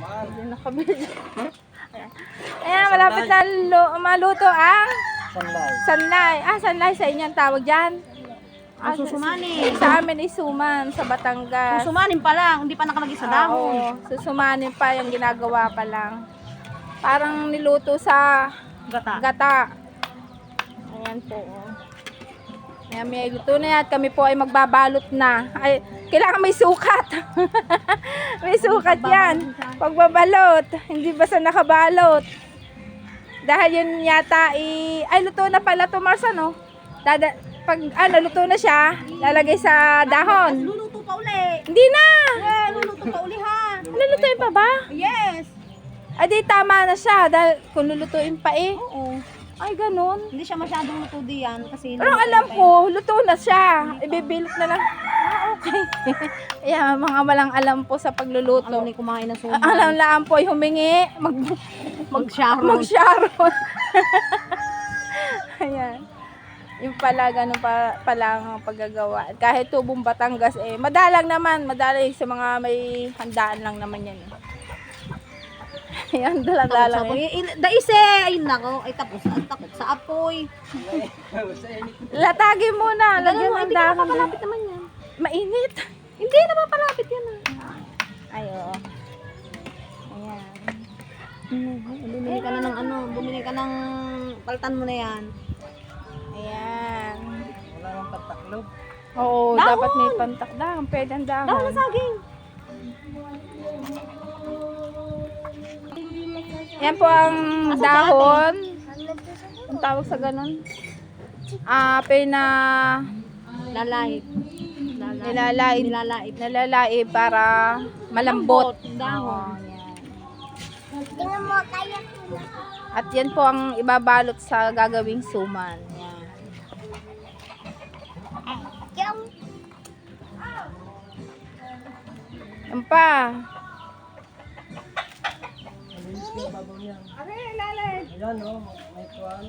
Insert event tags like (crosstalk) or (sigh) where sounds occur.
Hindi nakabili. (laughs) Ayan, malapit na lu- maluto ang Sanlay. sanlay. Ah, sanlay sa inyo ang tawag dyan. Ang sa- susumanin. Sa amin ay suman, sa Batangas. Susumanin pa lang, hindi pa nakalagay sa Ah, dahon. oo. susumanin pa yung ginagawa pa lang. Parang niluto sa Gata. gata. Ayan po. oh. Ayan, may luto na yan. Kami po ay magbabalot na. Ay, kailangan may sukat. (laughs) may sukat yan. Pagbabalot. Hindi basta nakabalot. Dahil yun yata i... Ay, luto na pala to, Mars, ano? Dada, pag ano, luto na siya, lalagay sa dahon. Luluto pa uli. Hindi na! Eh, luluto pa uli ha. Lulutuin pa ba? Yes. Ay, di tama na siya. Dahil kung lulutuin pa eh. Oo. Ay, ganun. Hindi siya masyadong luto diyan kasi Pero alam ko, luto na siya. Ibibilot na lang. Ah, okay. (laughs) Ayan, mga walang alam po sa pagluluto. Ano ni kumain ng Ah, suman. Alam lang po, ay humingi. Mag, Mag-sharon. mag-sharon. (laughs) Ayan. Yung pala, ganun pa, pala ang paggagawa. Kahit tubong Batangas, eh, madalang naman. Madalang sa mga may handaan lang naman yan. eh. (laughs) Ayan, dala-dala. Tapos, eh. eh, daise, ayun nako, ay tapos ang takot sa apoy. Latagin muna. Lagyan ng hindi ka dahon. naman yan. Mainit. Hindi na mapapalapit yan ah. Ay, oo. Ayan. Bumili ka na ng ano, bumili ka ng paltan mo na yan. Ayan. Wala nang tataklob. Oo, Dahon! dapat may pantakdang. Pwede ang dahon. Dahon na saging. Yan po ang dahon. Ang tawag sa ganun. Ah, pina. Lalahip. nilalaib, Nilalaib. nilalaib para malambot. Dahon. Oo, yan. At yan po ang ibabalot sa gagawing suman. Yan. Yan pa. Yung babaw niya. Ayan o, may tuwan.